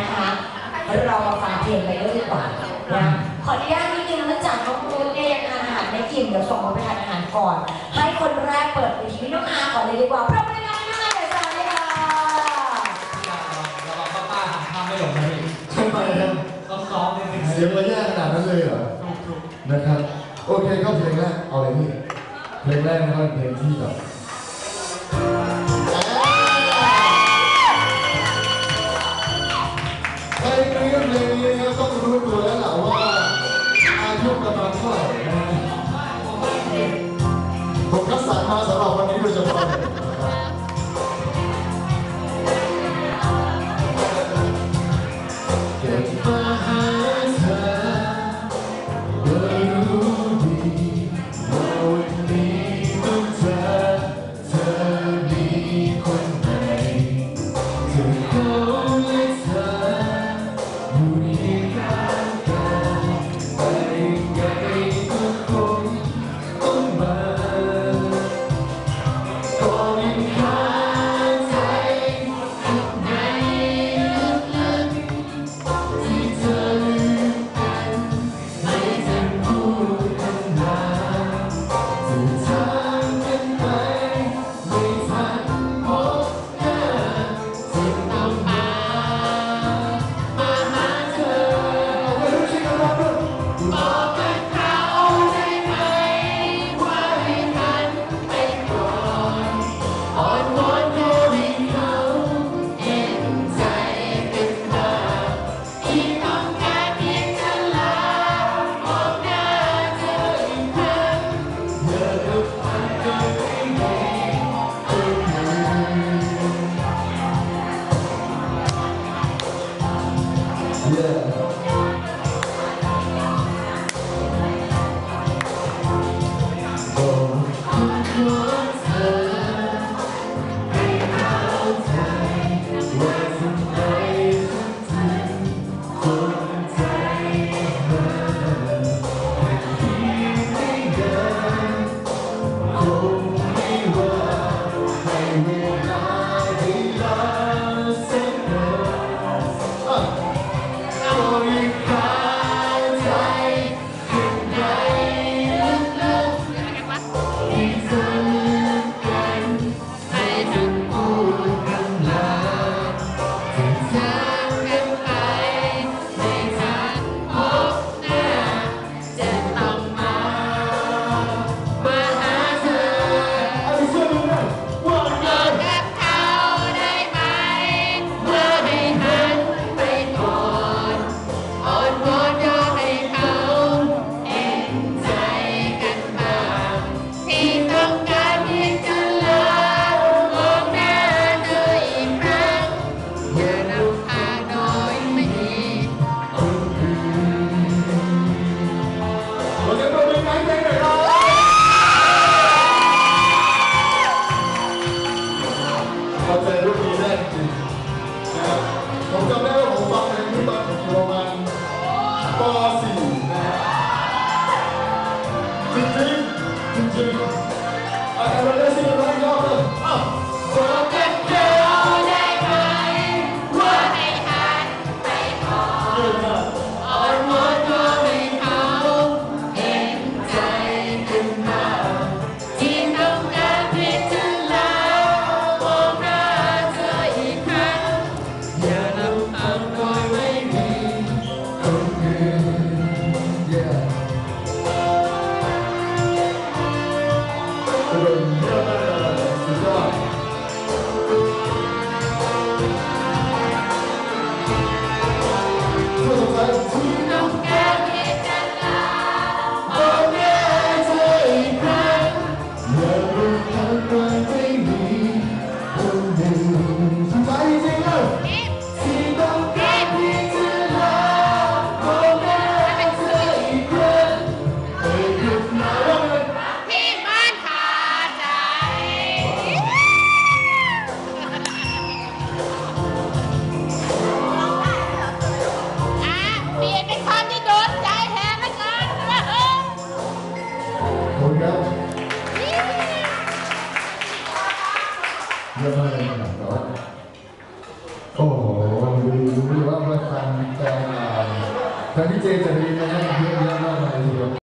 ะคะแล้วเรามาฟังเพลงไปด้วยดีกว่านะขออนุญาตนิดนึงนะจากน้องรูดเนี่ยยังอาหารไม่กินเดี๋ยวส่งมาไปทานอาหารก่อน ให้คนแรกเปิดไปทีน้องอาก่อนเลยดีกว่าพราะไม่ได้น้องอาเลยจ้าเค่ะระวังป้าๆทำไม่หลงนะพี่ทำไมครับต้องซ้อมนิดนึงเสียงระยะขนาดนั้นเลยเหรอนะครับโอเคก็เพลงแรกเอาอะไรนี่เพลงแรกนะครับเพลงที่แบบ Thank you. 我ข้าใจเ Thank. เรื่องอะไรมาหลังเราโอ้โหรู้ว่ามาฟังแต่ทางที่เจจะมีนะครับเยอะแยะมากมายทีเดียว